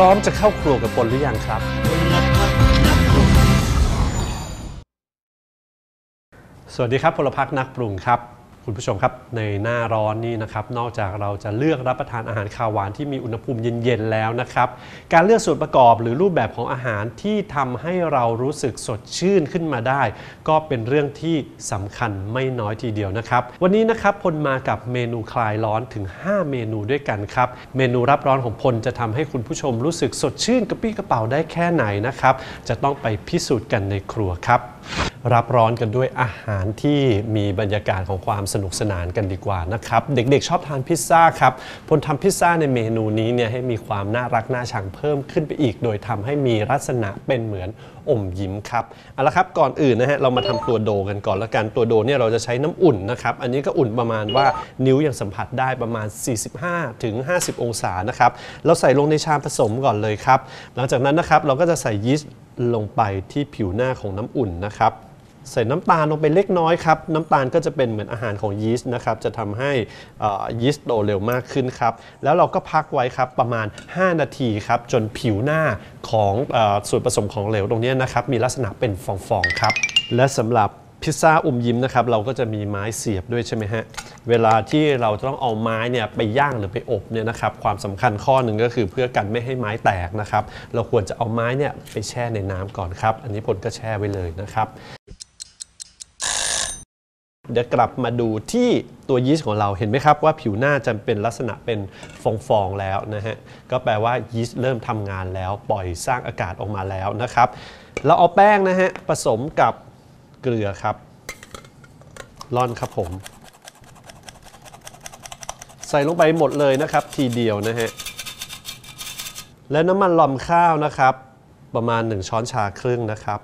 ร้อมจะเข้าครัวกับปนหรือยังครับ สวัสดีครับพลพักนักปรุงครับ คุณผู้ชมครับในหน้าร้อนนี่นะครับนอกจากเราจะเลือกรับประทานอาหารคาวหวานที่มีอุณหภูมิเย็นๆแล้วนะครับ การเลือกส่วนประกอบหรือรูปแบบของอาหารที่ทำให้เรารู้สึกสดชื่นขึ้นมาได้ ก็เป็นเรื่องที่สำคัญไม่น้อยทีเดียวนะครับ วันนี้นะครับพลมากับเมนูคลายร้อนถึง 5 เมนูด้วยกันครับ เมนูรับร้อนของพลจะทำให้คุณผู้ชมรู้สึกสดชื่นกระปี้กระเป๋าได้แค่ไหนนะครับจะต้องไปพิสูจน์กันในครัวครับ รับร้อนกันด้วยอาหารที่มีบรรยากาศของความสนุกสนานกันดีกว่านะครับ เด็กๆชอบทานพิซซ่าครับพลทำพิซซ่าในเมนูนี้เนี่ยให้มีความน่ารักน่าชังเพิ่มขึ้นไปอีก โดยทำให้มีลักษณะเป็นเหมือนอมยิ้มครับเอาละครับก่อนอื่นนะฮะเรามาทำตัวโดกันก่อนละกันตัวโดเนี่ยเราจะใช้น้ำอุ่นนะครับอันนี้ก็อุ่นประมาณว่านิ้วยังสัมผัสได้ประมาณ 45ถึง50 องศานะครับเราใส่ลงในชามผสมก่อนเลยครับ หลังจากนั้นนะครับเราก็จะใส่ยีสต์ลงไปที่ผิวหน้าของน้ำอุ่นนะครับ ใส่น้ำตาลลงไปเล็กน้อยครับ น้ำตาลก็จะเป็นเหมือนอาหารของยีสต์นะครับ จะทำให้ยีสต์โตเร็วมากขึ้นครับ แล้วเราก็พักไว้ครับประมาณ 5 นาทีครับ จนผิวหน้าของอส่วนผสมของเหลวตรงนี้นะครับ มีลักษณะเป็นฟองๆครับ และสำหรับพิซซ่าอมยิ้มนะครับ เราก็จะมีไม้เสียบด้วยใช่ไหมฮะ เวลาที่เราต้องเอาไม้เนี่ยไปย่างหรือไปอบเนี่ยนะครับความสำคัญข้อหนึ่งก็คือเพื่อกันไม่ให้ไม้แตกนะครับ เราควรจะเอาไม้เนี่ยไปแช่ในน้ำก่อนครับ อันนี้ผลก็แช่ไว้เลยนะครับ เดี๋ยวกลับมาดูที่ตัวยีสต์ของเราเห็นไหมครับว่าผิวหน้าจะเป็นลักษณะเป็นฟองๆแล้วนะฮะก็แปลว่ายีสต์เริ่มทำงานแล้วปล่อยสร้างอากาศออกมาแล้วนะครับ เราเอาแป้งนะฮะผสมกับเกลือครับร่อนครับผม ใส่ลงไปหมดเลยนะครับ ทีเดียวนะฮะและน้ำมันลอมข้าวนะครับ ประมาณ 1 ช้อนชาครึ่งนะครับ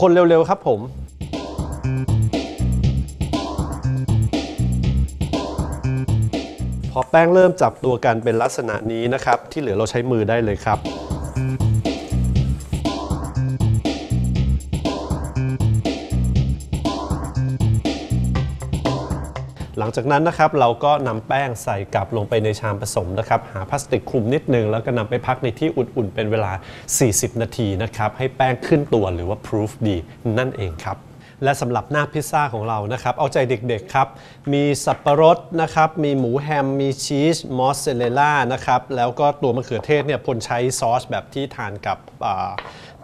คนเร็วๆครับผม พอแป้งเริ่มจับตัวกันเป็นลักษณะนี้นะครับ ที่เหลือเราใช้มือได้เลยครับหลังจากนั้นนะครับเราก็นำแป้งใส่กลับลงไปในชามผสมนะครับ หาพลาสติกคลุมนิดนึง แล้วก็นำไปพักในที่อุ่นๆ เป็นเวลา 40 นาทีนะครับ ให้แป้งขึ้นตัวหรือว่า proof ดีนั่นเองครับ และสำหรับหน้าพิซซ่าของเรานะครับเอาใจเด็กๆครับ มีสับปะรดนะครับ มีหมูแฮม มีชีสมอสซาเรลล่านะครับ แล้วก็ตัวมะเขือเทศเนี่ยพลใช้ซอสแบบที่ทานกับ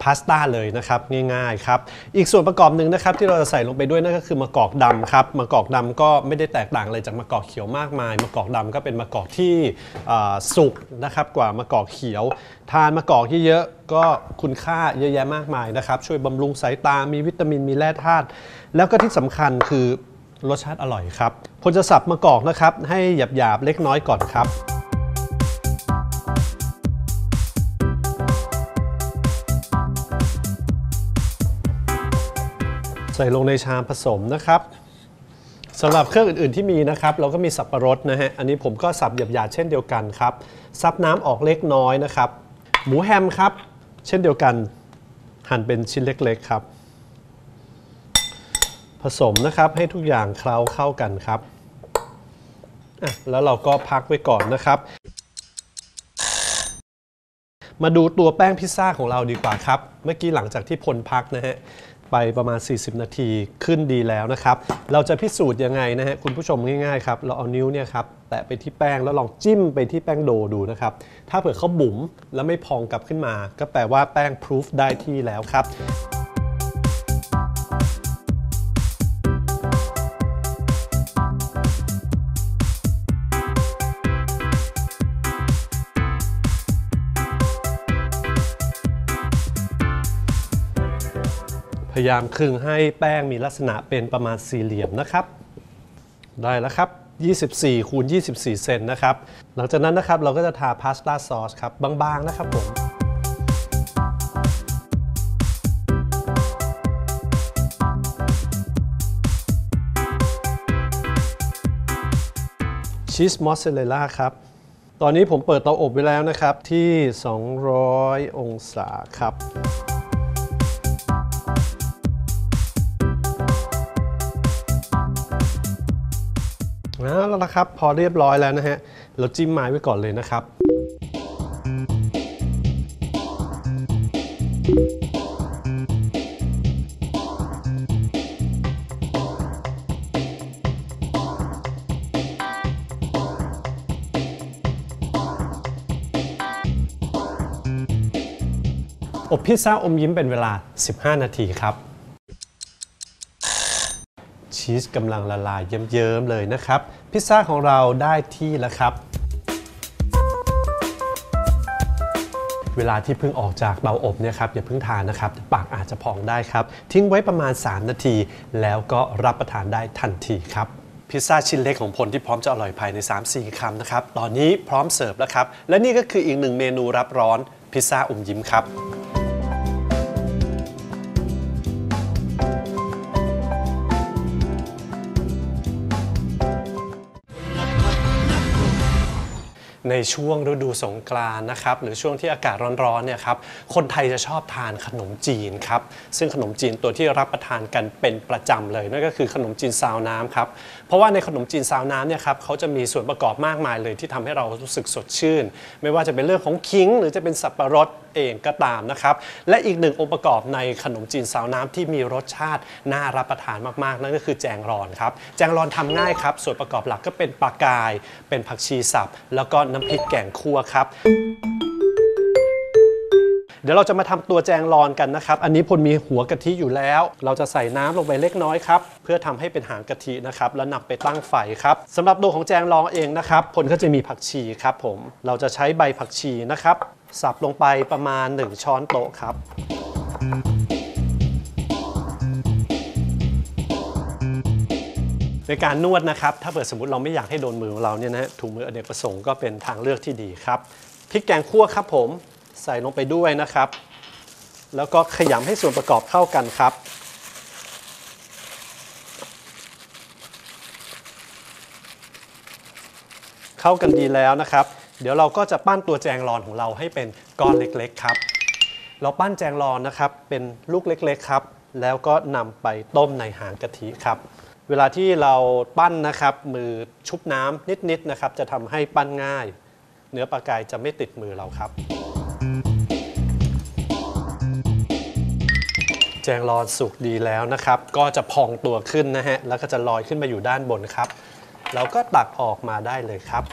พาสต้าเลยนะครับง่ายๆครับ อีกส่วนประกอบหนึ่งนะครับที่เราจะใส่ลงไปด้วยนั่นก็คือมะกอกดำครับมะกอกดำก็ไม่ได้แตกต่างอะไรจากมะกอกเขียวมากมายมะกอกดำก็เป็นมะกอกที่สุกนะครับกว่ามะกอกเขียว ทานมะกอกเยอะ ก็คุณค่าเยอะแยะมากมายนะครับ ช่วยบำรุงสายตา มีวิตามินมีแร่ธาตุแล้วก็ที่สำคัญคือรสชาติอร่อยครับพลจะสับมะกอกนะครับ ให้หยาบๆเล็กน้อยก่อนครับใส่ลงในชามผสมนะครับสำหรับเครื่องอื่นๆที่มีนะครับ เราก็มีสับปะรดนะฮะอันนี้ผมก็สับหยาบๆเช่นเดียวกันครับซับน้ำออกเล็กน้อยนะครับ หมูแฮมครับ เช่นเดียวกันหั่นเป็นชิ้นเล็กๆครับ ผสมนะครับให้ทุกอย่างเคล้าเข้ากันครับแล้วเราก็พักไว้ก่อนนะครับ มาดูตัวแป้งพิซซ่าของเราดีกว่าครับ เมื่อกี้หลังจากที่พลพักนะฮะ ไปประมาณ 40 นาทีขึ้นดีแล้วนะครับ เราจะพิสูจน์ยังไงนะฮะคุณผู้ชมง่ายๆครับ เราเอานิ้วเนี่ยครับแตะไปที่แป้งแล้วลองจิ้มไปที่แป้งโดดูนะครับ ถ้าเผื่อเขาบุ๋มแล้วไม่พองกลับขึ้นมา ก็แปลว่าแป้งพิสูจได้ที่แล้วครับ พยายามคลึงให้แป้งมีลักษณะเป็นประมาณสี่เหลี่ยมนะครับ ได้แล้วครับ 24 คูณ 24 เซนนะครับ หลังจากนั้นนะครับเราก็จะทาพาสต้าซอสครับบางๆนะครับผมชีสมอสซาเรลล่าครับ ตอนนี้ผมเปิดเตาอบไว้แล้วนะครับที่ 200 องศาครับ แล้วนะครับ พอเรียบร้อยแล้วนะฮะ เราจิ้มไม้ไว้ก่อนเลยนะครับ อบพิซซ่าอมยิ้มเป็นเวลา 15 นาทีครับ ชีสกำลังละลายเยิ้มๆเลยนะครับ พิซซ่าของเราได้ที่แล้วครับ เวลาที่เพิ่งออกจากเตาอบเนี่ยครับอย่าเพิ่งทานนะครับปากอาจจะพองได้ครับ ทิ้งไว้ประมาณ 3 นาที แล้วก็รับประทานได้ทันทีครับพิซซ่าชิ้นเล็กของพลที่พร้อมจะอร่อยภายใน 3-4คำนะครับ ตอนนี้พร้อมเสิร์ฟแล้วครับ และนี่ก็คืออีกหนึ่งเมนูรับร้อนพิซซ่าอมยิ้มครับ ในช่วงฤดูสงกรานนะครับหรือช่วงที่อากาศร้อนๆเนี่ยครับคนไทยจะชอบทานขนมจีนครับซึ่งขนมจีนตัวที่รับประทานกันเป็นประจำเลยนั่นก็คือขนมจีนซาวน้ำครับ เพราะว่าในขนมจีนซาวน้ำเนี่ยครับเขาจะมีส่วนประกอบมากมายเลยที่ทำให้เรารู้สึกสดชื่น ไม่ว่าจะเป็นเรื่องของขิง หรือจะเป็นสับปะรดเองก็ตามนะครับ และอีกหนึ่งองค์ประกอบในขนมจีนซาวน้ำที่มีรสชาติน่ารับประทานมากๆ นั่นก็คือแจงรอนครับ แจงรอนทำง่ายครับ ส่วนประกอบหลักก็เป็นปลากาย เป็นผักชีสับ แล้วก็น้ำพริกแกงคั่วครับ เดี๋ยวเราจะมาทำตัวแจงรอนกันนะครับ อันนี้พลมีหัวกะทิอยู่แล้ว เราจะใส่น้ำลงไปเล็กน้อยครับเพื่อทำให้เป็นหางกะทินะครับแล้วนำไปตั้งไฟครับสำหรับตัวของแจงรอนเองนะครับพลก็จะมีผักชีครับผมเราจะใช้ใบผักชีนะครับสับลงไปประมาณ 1 ช้อนโต๊ะครับในการนวดนะครับ ถ้าเกิดสมมติเราไม่อยากให้โดนมือของเราเนี่ยนะถุงมืออเนกประสงค์ก็เป็นทางเลือกที่ดีครับพริกแกงคั่วครับผม ใส่ลงไปด้วยนะครับ แล้วก็ขยำให้ส่วนประกอบเข้ากันครับ เข้ากันดีแล้วนะครับ เดี๋ยวเราก็จะปั้นตัวแจงรอนของเราให้เป็นก้อนเล็กๆครับ เราปั้นแจงรอนนะครับเป็นลูกเล็กๆครับ แล้วก็นำไปต้มในหางกะทิครับเวลาที่เราปั้นนะครับมือชุบน้ำนิดๆนะครับ จะทำให้ปั้นง่าย เนื้อปลากายจะไม่ติดมือเราครับ แจงรอนสุกดีแล้วนะครับ ก็จะพองตัวขึ้นนะฮะ แล้วก็จะลอยขึ้นมาอยู่ด้านบนครับ เราก็ตักออกมาได้เลยครับ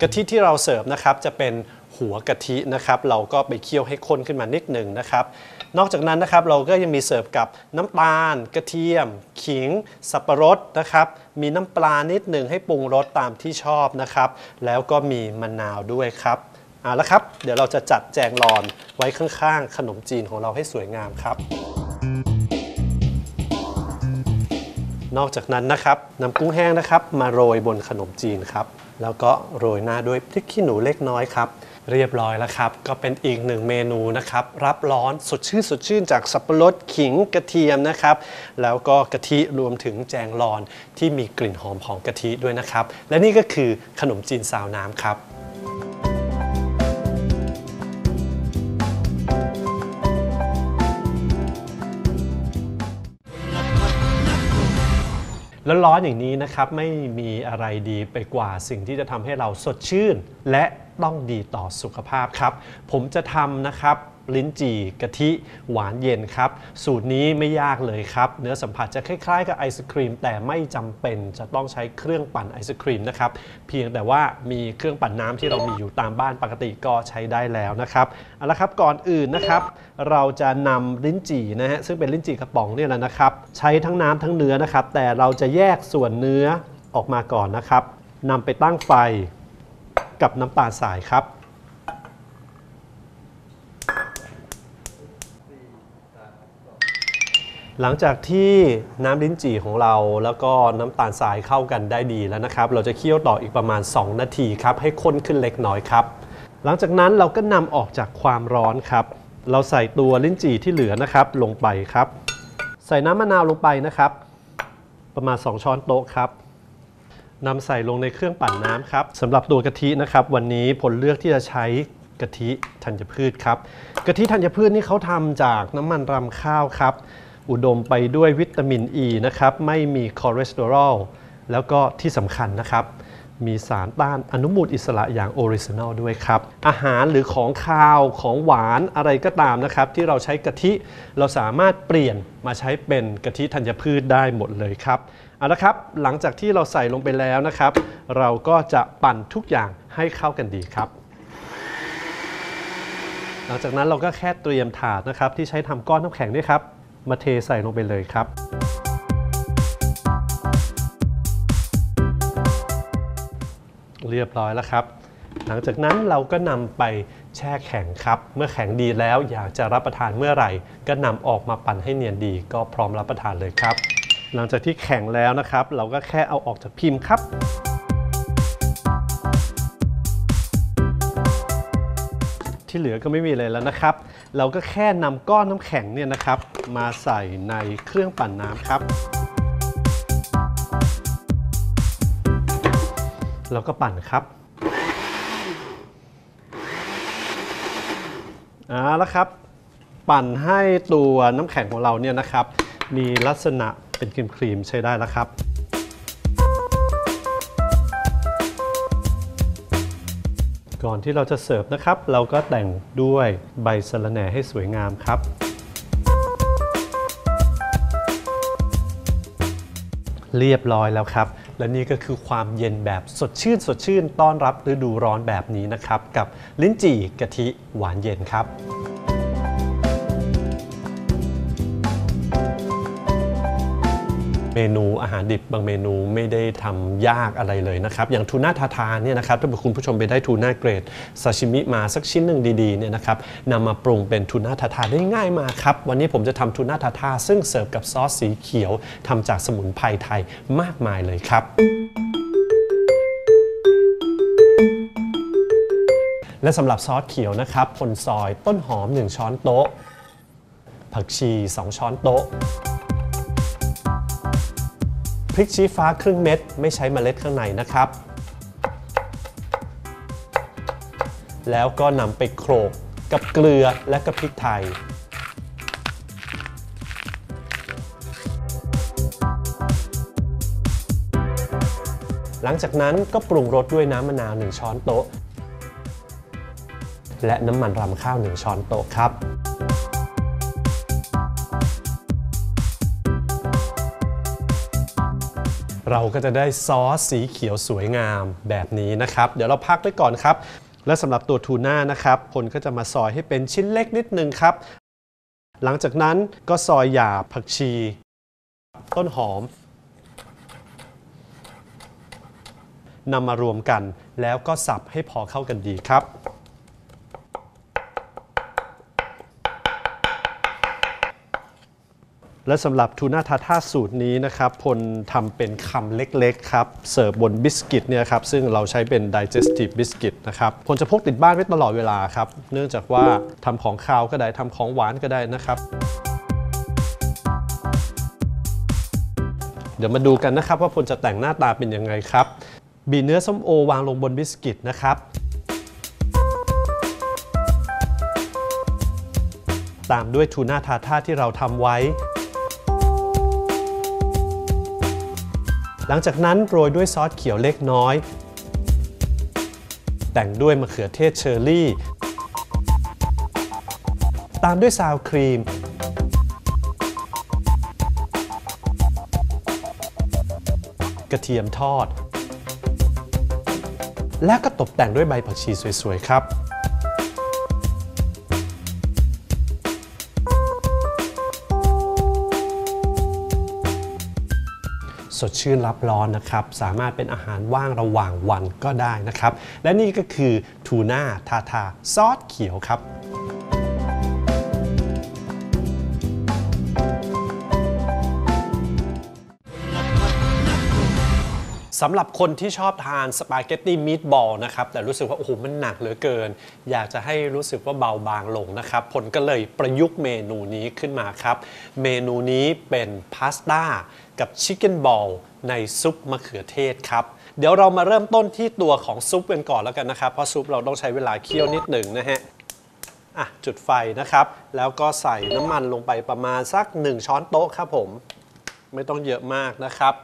กะทิที่เราเสิร์ฟนะครับจะเป็น หัวกะทินะครับ เราก็ไปเคี่ยวให้ข้นขึ้นมานิดหนึ่งนะครับ นอกจากนั้นนะครับเราก็ยังมีเสิร์ฟกับน้ำตาล กระเทียม ขิง สับปะรดนะครับ มีน้ำปลานิดหนึ่งให้ปรุงรสตามที่ชอบนะครับ แล้วก็มีมะนาวด้วยครับเอาละครับ เดี๋ยวเราจะจัดแจงรอนไว้ข้างๆ ขนมจีนของเราให้สวยงามครับนอกจากนั้นนะครับนำกุ้งแห้งนะครับ มาโรยบนขนมจีนครับ แล้วก็โรยหน้าด้วยพริกขี้หนูเล็กน้อยครับ เรียบร้อยแล้วครับ ก็เป็นอีกหนึ่งเมนูนะครับ รับร้อนสดชื่นสดชื่นจากสับปะรดขิงกระเทียมนะครับ แล้วก็กะทิรวมถึงแจงรอนที่มีกลิ่นหอมของกะทิด้วยนะครับ และนี่ก็คือขนมจีนซาวน้ำครับ แล้วร้อนอย่างนี้นะครับไม่มีอะไรดีไปกว่าสิ่งที่จะทำให้เราสดชื่น และต้องดีต่อสุขภาพครับ ผมจะทำนะครับ ลิ้นจี่กะทิ หวานเย็นครับ สูตรนี้ไม่ยากเลยครับ เนื้อสัมผัสจะคล้ายๆ กับไอศครีม แต่ไม่จำเป็นจะต้องใช้เครื่องปั่นไอศครีมนะครับ เพียงแต่ว่ามีเครื่องปั่นน้ำที่เรามีอยู่ตามบ้านปกติก็ใช้ได้แล้วนะครับเอาละครับก่อนอื่นนะครับ เราจะนำลิ้นจี่นะฮะซึ่งเป็นลิ้นจี่กระป๋องเนี่ยแหละนะครับ ใช้ทั้งน้ำทั้งเนื้อนะครับ แต่เราจะแยกส่วนเนื้อออกมาก่อนนะครับนำไปตั้งไฟกับน้ำตาลสายครับ หลังจากที่น้ำลิ้นจี่ของเราแล้วก็น้ำตาลทรายเข้ากันได้ดีแล้วนะครับ เราจะเคี่ยวต่ออีกประมาณ 2 นาทีครับ ให้ข้นขึ้นเล็กน้อยครับ หลังจากนั้นเราก็นำออกจากความร้อนครับ เราใส่ตัวลิ้นจี่ที่เหลือนะครับลงไปครับ ใส่น้ำมะนาวลงไปนะครับ ประมาณ 2 ช้อนโต๊ะครับนำใส่ลงในเครื่องปั่นน้ำครับสำหรับตัวกะทินะครับ วันนี้ผลเลือกที่จะใช้กะทิธัญพืชครับกะทิธัญพืชนี่เขาทำจากน้ำมันรำข้าวครับ อุดมไปด้วยวิตามินอ e ีนะครับ ไม่มีคอเลสเตอรอล แล้วก็ที่สำคัญนะครับ มีสารต้านอนุมูลอิสระอย่างออริจินอลด้วยครับ อาหารหรือของคาวของหวานอะไรก็ตามนะครับ ที่เราใช้กะทิเราสามารถเปลี่ยนมาใช้เป็นกะทิธัญพืชได้หมดเลยครับเอาละครับหลังจากที่เราใส่ลงไปแล้วนะครับ เราก็จะปั่นทุกอย่างให้เข้ากันดีครับหลังจากนั้นเราก็แค่เตรียมถาดนะครับที่ใช้ทำก้อนน้ำแข็งนี่ครับ มาเทใส่ลงไปเลยครับ เรียบร้อยแล้วครับ หลังจากนั้นเราก็นำไปแช่แข็งครับ เมื่อแข็งดีแล้วอยากจะรับประทานเมื่อไหร่ ก็นำออกมาปั่นให้เนียนดี ก็พร้อมรับประทานเลยครับ หลังจากที่แข็งแล้วนะครับ เราก็แค่เอาออกจากพิมพ์ครับ ที่เหลือก็ไม่มีอะไรแล้วนะครับ เราก็แค่นำก้อนน้ำแข็งเนี่ยนะครับ มาใส่ในเครื่องปั่นน้ำครับ เราก็ปั่นครับเอาละครับ ปั่นให้ตัวน้ำแข็งของเราเนี่ยนะครับ มีลักษณะเป็นครีมๆใช้ได้แล้วครับ ก่อนที่เราจะเสิร์ฟนะครับ เราก็แต่งด้วยใบสะระแหน่ให้สวยงามครับ เรียบร้อยแล้วครับ และนี่ก็คือความเย็นแบบสดชื่น สดชื่น ต้อนรับฤดูร้อนแบบนี้นะครับ กับลิ้นจี่กะทิหวานเย็นครับ เมนูอาหารดิบบางเมนูไม่ได้ทำยากอะไรเลยนะครับ อย่างทูน่าทาทาเนี่ยนะครับถ้าคุณผู้ชมไปได้ทูน่าเกรดซาชิมิมาสักชิ้นหนึ่งดีๆเนี่ยนะครับนำมาปรุงเป็นทูน่าทาทาได้ง่ายมาครับ วันนี้ผมจะทำทูน่าทาทาซึ่งเสิร์ฟกับซอสสีเขียวทำจากสมุนไพรไทยมากมายเลยครับและสำหรับซอสเขียวนะครับคนซอยต้นหอม 1 ช้อนโต๊ะ ผักชี 2 ช้อนโต๊ะ พริกชี้ฟ้าครึ่งเม็ดไม่ใช้เมล็ดข้างในนะครับ แล้วก็นำไปโขลกกับเกลือและกับพริกไทยหลังจากนั้นก็ปรุงรสด้วยน้ำมะนาว 1 ช้อนโต๊ะ และน้ำมันรำข้าว 1 ช้อนโต๊ะครับ เราก็จะได้ซอสสีเขียวสวยงามแบบนี้นะครับ เดี๋ยวเราพักไว้ก่อนครับ และสำหรับตัวทูน่านะครับพลก็จะมาซอยให้เป็นชิ้นเล็กนิดนึงครับ หลังจากนั้นก็ซอยหยาบผักชี ต้นหอมนำมารวมกันแล้วก็สับให้พอเข้ากันดีครับ และสำหรับทูน่าทาท่าสูตรนี้นะครับพลทำเป็นคำเล็กๆครับ เสิร์ฟบนบิสกิตเนี่ยครับซึ่งเราใช้เป็น digestive biscuit นะครับพลจะพกติดบ้านไว้ตลอดเวลาครับ เนื่องจากว่าทำของคาวก็ได้ทำของหวานก็ได้นะครับ เดี๋ยวมาดูกันนะครับว่าพลจะแต่งหน้าตาเป็นยังไงครับ บีเนื้อส้มโอวางลงบนบิสกิตนะครับตามด้วยทูน่าทาท่าที่เราทำไว้ หลังจากนั้นโรยด้วยซอสเขียวเล็กน้อย แต่งด้วยมะเขือเทศเชอร์รี่ ตามด้วยซาวครีม กระเทียมทอด และก็ตกแต่งด้วยใบผักชีสวยๆครับ สดชื่นรับร้อนนะครับ สามารถเป็นอาหารว่างระหว่างวันก็ได้นะครับ และนี่ก็คือทูน่าทาทาซอสเขียวครับ สำหรับคนที่ชอบทานสปาเกตตี้มีทบอลนะครับแต่รู้สึกว่าโอ้โหมันหนักเหลือเกิน อยากจะให้รู้สึกว่าเบาบางลงนะครับผลก็เลยประยุกต์เมนูนี้ขึ้นมาครับ เมนูนี้เป็นพาสต้ากับชิคเก้นบอลในซุปมะเขือเทศครับ เดี๋ยวเรามาเริ่มต้นที่ตัวของซุปกันก่อนแล้วกันนะครับ เพราะซุปเราต้องใช้เวลาเคี่ยวนิดหนึ่งนะฮะอะจุดไฟนะครับ แล้วก็ใส่น้ำมันลงไปประมาณสัก 1 ช้อนโต๊ะครับผม ไม่ต้องเยอะมากนะครับ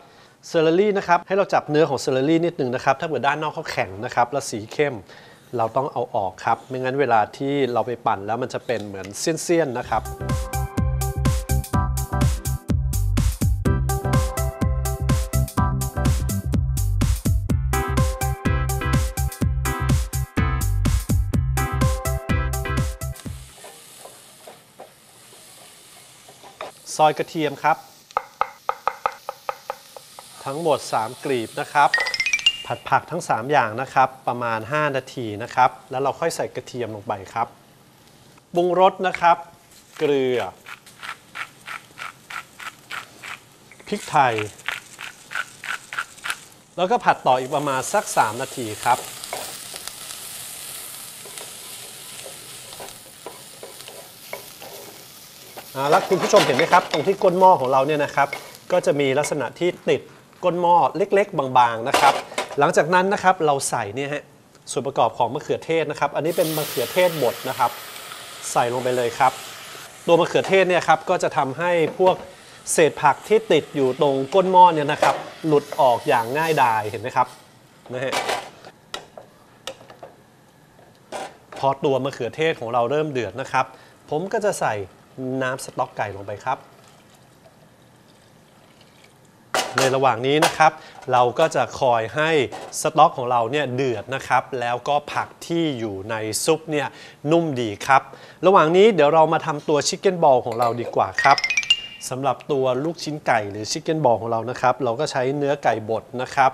เซอร์รี่นะครับให้เราจับเนื้อของเซอร์รี่นิดนึงนะครับถ้าเกิดด้านนอกเขาแข็งนะครับแล้วสีเข้มเราต้องเอาออกครับ ไม่งั้นเวลาที่เราไปปั่นแล้วมันจะเป็นเหมือนเสี้ยนๆนะครับซอยกระเทียมครับ ทั้งหมด 3 กลีบนะครับ ผัดผักทั้ง 3 อย่างนะครับ ประมาณ 5 นาทีนะครับ แล้วเราค่อยใส่กระเทียมลงไปครับปรุงรสนะครับ เกลือพริกไทย แล้วก็ผัดต่ออีกประมาณสัก 3 นาทีครับแล้วคุณผู้ชมเห็นไหมครับ ตรงที่ก้นหม้อของเราเนี่ยนะครับ ก็จะมีลักษณะที่ติด ก้นหม้อเล็ก ๆ บางๆนะครับ หลังจากนั้นนะครับเราใส่เนี่ยฮะส่วนประกอบของมะเขือเทศนะครับ อันนี้เป็นมะเขือเทศบดนะครับ ใส่ลงไปเลยครับ ตัวมะเขือเทศเนี่ยครับก็จะทำให้พวกเศษผักที่ติดอยู่ตรงก้นหม้อเนี่ยนะครับ หลุดออกอย่างง่ายดายเห็นไหมครับนะฮะพอตัวมะเขือเทศของเราเริ่มเดือดนะครับ ผมก็จะใส่น้ำสต๊อกไก่ลงไปครับ ในระหว่างนี้นะครับ เราก็จะคอยให้สต๊อกของเราเนี่ยเดือดนะครับ แล้วก็ผักที่อยู่ในซุปเนี่ยนุ่มดีครับ ระหว่างนี้เดี๋ยวเรามาทำตัวชิคเก้นบอลของเราดีกว่าครับสำหรับตัวลูกชิ้นไก่หรือชิคเก้นบอลของเรานะครับ เราก็ใช้เนื้อไก่บดนะครับ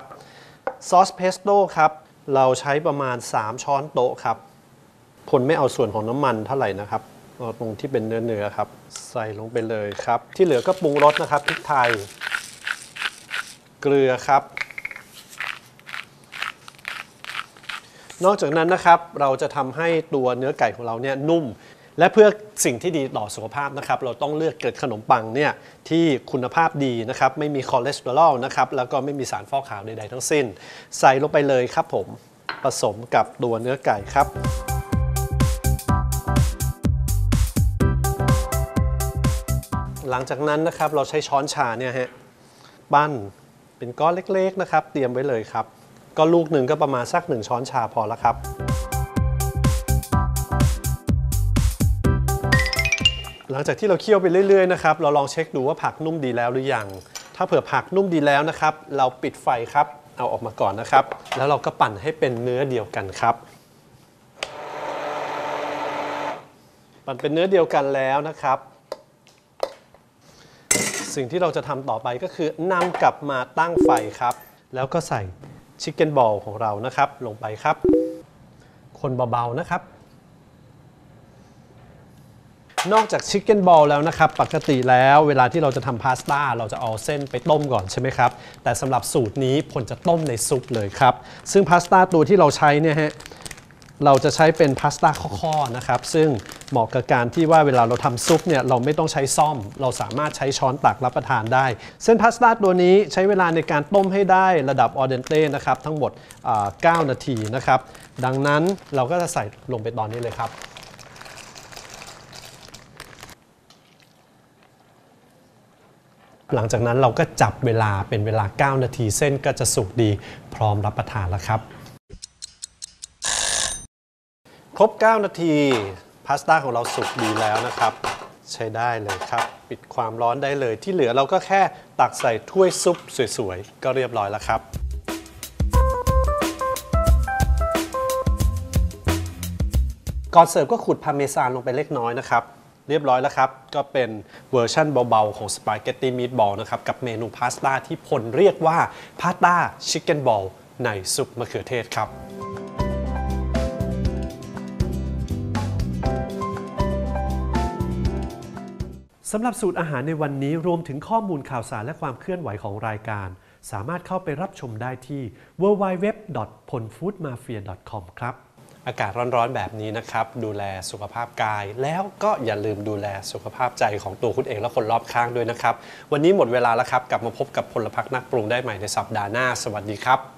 ซอสเพสโต้ครับ เราใช้ประมาณ 3 ช้อนโต๊ะครับผลไม่เอาส่วนของน้ำมันเท่าไหร่นะครับเอาตรงที่เป็นเนื้อเนื้อครับ ใส่ลงไปเลยครับ ที่เหลือก็ปรุงรสนะครับพริกไทย เกลือครับ นอกจากนั้นนะครับเราจะทำให้ตัวเนื้อไก่ของเราเนี่ยนุ่ม และเพื่อสิ่งที่ดีต่อสุขภาพนะครับ เราต้องเลือกเกิดขนมปังเนี่ยที่คุณภาพดีนะครับ ไม่มีคอเลสเตอรอลนะครับแล้วก็ไม่มีสารฟอกขาวใดๆทั้งสิ้น ใส่ลงไปเลยครับผมผสมกับตัวเนื้อไก่ครับหลังจากนั้นนะครับเราใช้ช้อนชาเนี่ยฮะปั้น เป็นก้อนเล็กๆนะครับ เตรียมไว้เลยครับ ก็ลูกหนึ่งก็ประมาณสักหนึ่งช้อนชาพอแล้วครับ หลังจากที่เราเคี่ยวไปเรื่อยๆนะครับเราลองเช็คดูว่าผักนุ่มดีแล้วหรือยัง ถ้าเผื่อผักนุ่มดีแล้วนะครับ เราปิดไฟครับ เอาออกมาก่อนนะครับ แล้วเราก็ปั่นให้เป็นเนื้อเดียวกันครับ ปั่นเป็นเนื้อเดียวกันแล้วนะครับ สิ่งที่เราจะทำต่อไปก็คือนำกลับมาตั้งไฟครับ แล้วก็ใส่ชิคเก้นบอลของเรานะครับ ลงไปครับ คนเบาๆนะครับ นอกจากชิคเก้นบอลแล้วนะครับ ปกติแล้วเวลาที่เราจะทำพาสต้าเราจะเอาเส้นไปต้มก่อนใช่ไหมครับ แต่สำหรับสูตรนี้ผลจะต้มในซุปเลยครับ ซึ่งพาสต้าตัวที่เราใช้เนี่ยฮะ เราจะใช้เป็นพาสต้าข้อๆนะครับ ซึ่งเหมาะกับการที่ว่าเวลาเราทำซุปเนี่ยเราไม่ต้องใช้ซ่อม เราสามารถใช้ช้อนตักรับประทานได้ เส้นพาสต้าตัวนี้ใช้เวลาในการต้มให้ได้ระดับออเดนเต้นะครับทั้งหมด 9 นาทีนะครับ ดังนั้นเราก็จะใส่ลงไปตอนนี้เลยครับหลังจากนั้นเราก็จับเวลาเป็นเวลา 9 นาทีเส้นก็จะสุกดีพร้อมรับประทานแล้วครับ ครบ 9 นาทีพาสต้าของเราสุกดีแล้วนะครับ ใช้ได้เลยครับ ปิดความร้อนได้เลยที่เหลือเราก็แค่ตักใส่ถ้วยซุปสวยๆ ก็เรียบร้อยแล้วครับก่อนเสิร์ฟก็ขุดพาเมซานลงไปเล็กน้อยนะครับ เรียบร้อยแล้วครับ ก็เป็นเวอร์ชั่นเบา ๆ ของสปาเกตตี้มี t บอลนะครับ กับเมนูพาสต้าที่พลเรียกว่าพาสต้าชิคเก้นบอลในซุปมะเขือเทศครับ สำหรับสูตรอาหารในวันนี้รวมถึงข้อมูลข่าวสารและความเคลื่อนไหวของรายการ สามารถเข้าไปรับชมได้ที่ www.ponfoodmafia.com ครับ อากาศร้อนๆแบบนี้นะครับ ดูแลสุขภาพกาย แล้วก็อย่าลืมดูแลสุขภาพใจของตัวคุณเองและคนรอบข้างด้วยนะครับ วันนี้หมดเวลาแล้วครับ กลับมาพบกับพลพักนักปรุงได้ใหม่ในสัปดาห์หน้า สวัสดีครับ